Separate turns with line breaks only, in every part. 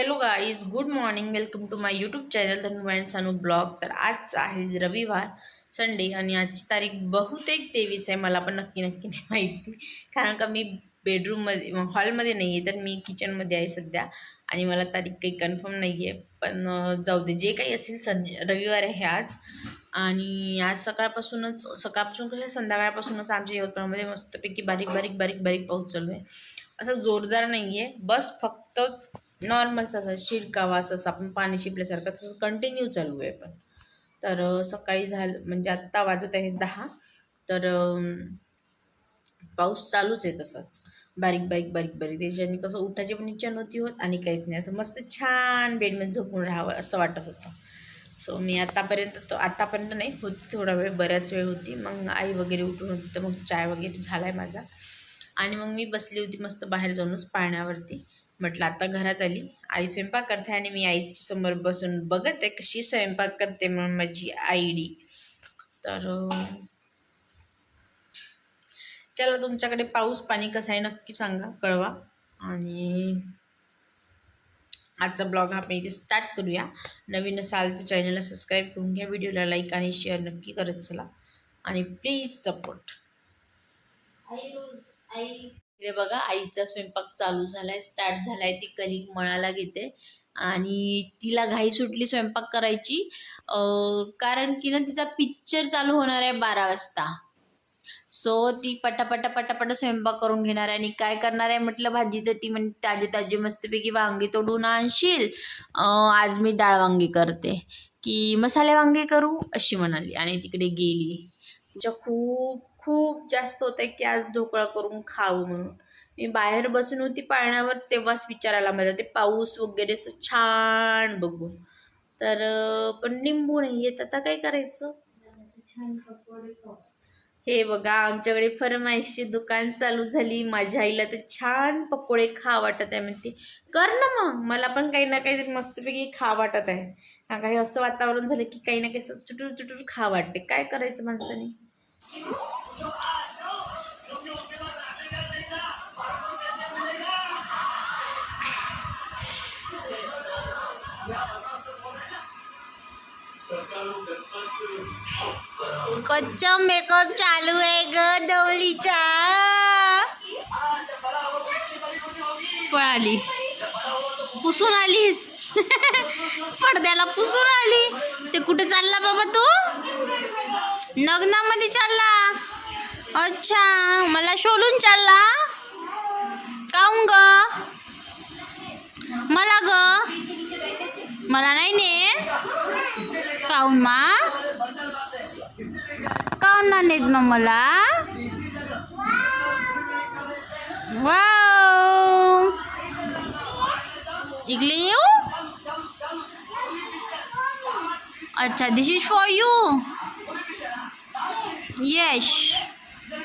Hello guys good morning welcome to my YouTube channel Dhanu and Sanu blog तर आज आहे रविवार Sunday आणि आजची तारीख बहुतेक तेवीस आहे. मला पण नक्की नक्की नाही माहिती. कारण का मी बेडरूममध्ये हॉलमध्ये नाही आहे तर मी किचनमध्ये आहे सध्या. आणि मला तारीख काही कन्फर्म नाही आहे पण जाऊ दे. जे काही असेल सं रविवार आहे आज. आणि आज सकाळपासूनच सकाळपासून कसं संध्याकाळपासूनच आमच्या यवतमाळमध्ये मस्तपैकी बारीक बारीक बारीक बारीक पाऊस चालू आहे. असं जोरदार नाही आहे बस फक्त नॉर्मलच असं शिरकावा असं आपण पाणी शिपल्यासारखं तसं कंटिन्यू चालू आहे पण. तर सकाळी झालं म्हणजे आत्ता वाजत आहे दहा. तर पाऊस चालूच आहे तसाच. बारीक बारीक बारीक बारीक. त्याच्याने कसं उठायची पण इच्छा नव्हती होत आणि काहीच नाही. असं मस्त छान बेडमध्ये झोपून राहावं असं वाटत होतं. सो मी आत्तापर्यंत तो आत्तापर्यंत नाही होती थोडा वेळ बऱ्याच वेळ होती. मग आई वगैरे उठून होती तर मग चाय वगैरे झाला आहे माझा. आणि मग मी बसली होती मस्त बाहेर जाऊनच पाण्यावरती. म्हटलं आता घरात आली. आई स्वयंपाक करते आणि मी आईच्या समोर बसून बघत आहे कशी स्वयंपाक करते म्हणून माझी आईडी तर चला तुमच्याकडे पाऊस पाणी कसं आहे नक्की सांगा कळवा. आणि आजचा ब्लॉग आपण इथे स्टार्ट करूया. नवीन असाल तर चॅनलला सबस्क्राईब करून घ्या व्हिडिओला लाईक आणि शेअर नक्की करत चला. आणि प्लीज सपोर्ट इकडे बघा आईचा स्वयंपाक चालू झालाय स्टार्ट झालाय ती कणिक मळाला घेते. आणि तिला घाई सुटली स्वयंपाक करायची. कारण की ना तिचा पिक्चर चालू होणार आहे बारा वाजता. सो ती पटापटा पटापटा स्वयंपाक करून घेणार आहे. आणि काय करणार आहे? म्हटलं भाजी तर ती म्हणजे ताजे ताजे मस्तपैकी वांगी तोडून आणशील. आज मी डाळ वांगी करते. की मसाले वांगे करू? अशी म्हणाली. आणि तिकडे गेली. तिच्या खूप खूप जास्त होतं की आज ढोकळा करून खावं म्हणून. मी बाहेर बसून होती पाळण्यावर तेव्हाच विचारायला माझा ते पाऊस वगैरे असं छान बघून. तर पण निंबू नाही येत आता काय करायचं? हे बघा आमच्याकडे फरमाईशची दुकान चालू झाली. माझ्या आईला तर छान पकोडे खा वाटत आहे म्हणते. कर ना मग. मला पण काही ना काही मस्तपैकी खा वाटत आहे. काही असं वातावरण झालं की काही ना काही असं चुटूर चुटूर खा वाटते. काय करायचं माणसाने? कच्चा मेकअप चालू आहे ग दवलीचा. पळाली. पुसून आली. पडद्याला पुसून आली. ते कुठे चालला बाबा तू? नग्नामध्ये चालला. अच्छा मला शोधून चालला. काऊन ग? मला ग? मला नाही ने. काऊन मा? काऊन ना नेत मग मला? वाव. इकडे येऊ? अच्छा दिस इज फॉर यू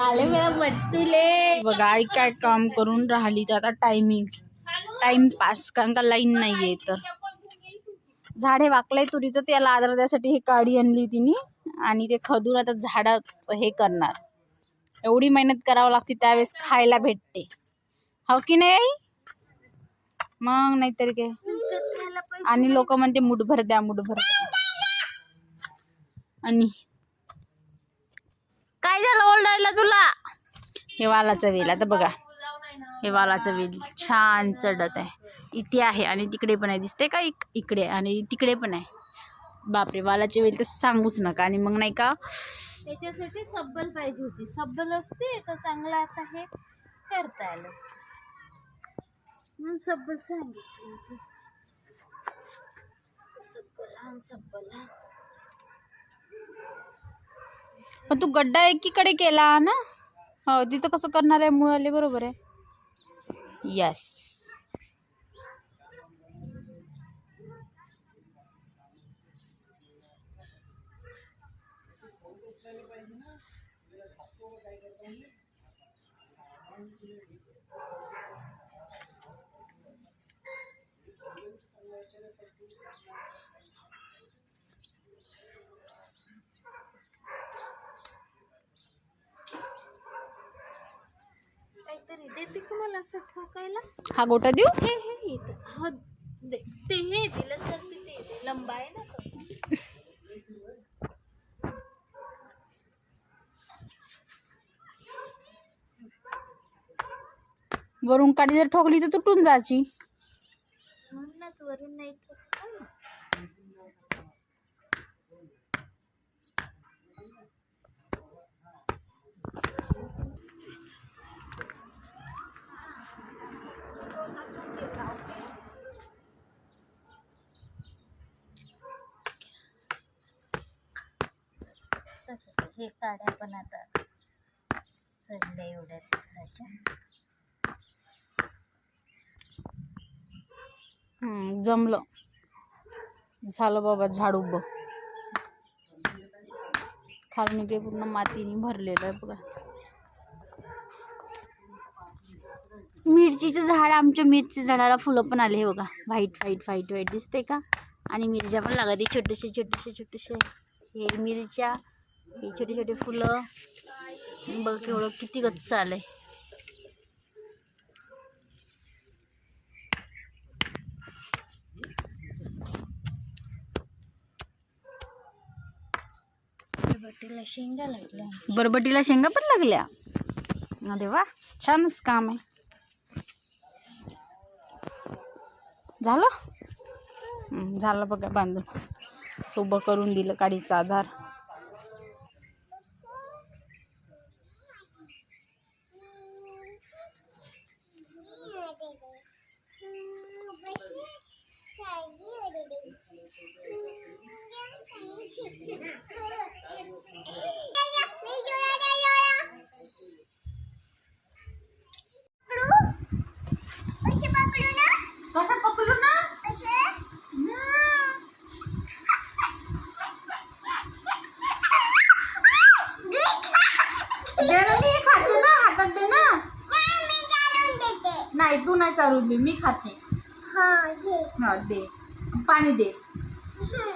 आले मला बत्तुले. बघा आई काय काम करून राहिली तर आता टायमिंग टाइम पास कारण का लाईन नाही आहे तर. झाडे वाकलंय तुरीचं त्याला आदर द्यासाठी हे काडी आणली तिने. आणि ते खदून आता झाडात हे करणार. एवढी मेहनत करावं लागते त्यावेळेस खायला भेटते. हो की नाही? आई? मग नाहीतरी काय. आणि लोक म्हणते मुठभर द्या मुठभर द्या. आणि काय झालं ओरडायला तुला? हे वालाचं वेल आता बघा. हे वालाचं वेल छान चढत आहे. इथे आहे आणि तिकडे पण आहे. दिसते का इक इकडे आणि तिकडे पण आहे. बापरे वालाचे वेल तर सांगूच नका. आणि मग नाही का?
त्याच्यासाठी सब्बल पाहिजे होती. सब्बल असते तर चांगलं आता हे करता आलं म्हणून सब्बल सांगितलं. सब्बल सब्बल आण.
पण तू गड्डा एकीकडे केला ना? हो तिथं कसं करणार आहे मुळाले बरोबर आहे. यस
मला असं ठोकायला
हा गोटा देऊ
हे हे इथं. हा, दे. ते हे दिलं तर ते ते लंबा आहे ना तो.
वरून काडी जर ठोकली तर तुटून जायची
म्हणूनच वरून नाही ठोकलं. तसं ते हे काड्या पण आता सडल्या एवढ्या दिवसाच्या.
जमलं. झालं बाबा झाड उभं. खालून इकडे पूर्ण मातीने भरलेलं आहे बघा. मिरचीचं झाड आमच्या मिरची झाडाला फुलं पण आले हे बघा. व्हाईट व्हाईट व्हाईट व्हाईट दिसते का? आणि मिरच्या पण लागते छोटेसे छोटेसे छोटेसे हे मिरच्या हे छोटे छोटे फुलं. बघ केवढं किती गच्च आलंय.
बरबटीला शेंगा लागल्या.
बरबटीला शेंगा पण लागल्या? अरे वा छानच काम आहे. झालं? झालं बघा बांधून. सोबं करून दिलं काडीचा आधार कसं पकडू ना दे ना मी खाते ना हातात दे ना नाही तू नाही चालू दे मी खाते हा दे पाणी दे अगं,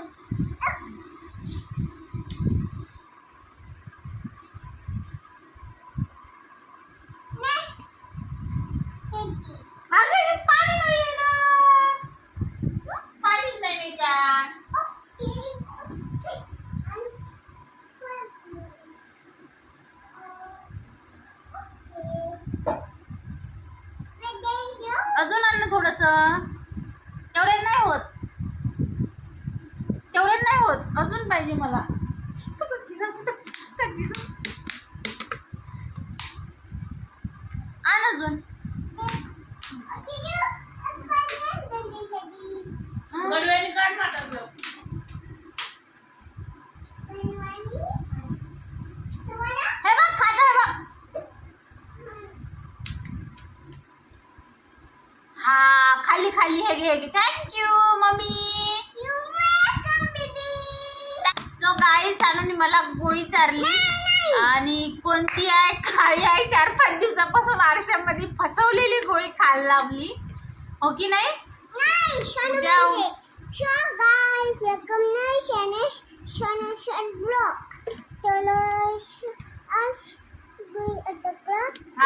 हे तेवढे नाही होत. अजून पाहिजे मला. आण अजून. गडव्याने काढ हे हे हा खाली खाली हे घे हे घे. मला गोळी चारली. आणि कोणती आहे? काळी आहे. चार पाच दिवसापासून आरशामध्ये फसवलेली गोळी खायला लावली. हो की नाही? उद्या-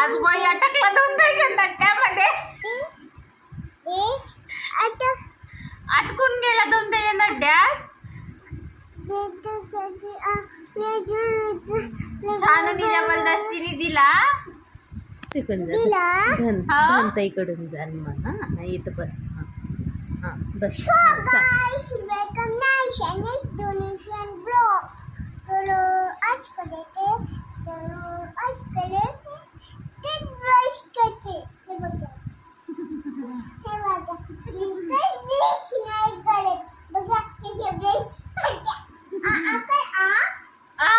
आज गोळी अटकला. दोन त्यामध्ये. छान जबरदस्तीने दिला. हा?
इकडून जाण मग हा? इथं बस. हा. बस
guys, welcome to Shanice Donation Blog. तर आज करायचे तर आज करायचे ते ब्रश करते हे बघा हे बघा मी तर ब्रश नाही करत बघा कसे ब्रश करते आ आ कर आ
आ?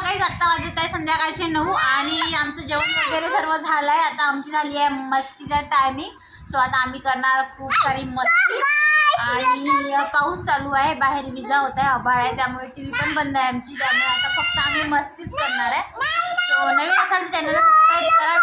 काही आत्ता वाजत आहे संध्याकाळचे नऊ आणि आमचं जेवण वगैरे सर्व झालं आहे आता आमची झाली आहे मस्तीचा टायमिंग सो आता आम्ही करणार खूप सारी मस्ती. आणि पाऊस चालू आहे. बाहेर विजा होत आहे आभाळ आहे. त्यामुळे टी व्ही पण बंद आहे आमची. त्यामुळे आता फक्त आम्ही मस्तीच करणार आहे. सो नवीन असाल चॅनलला सबस्क्राईब करा.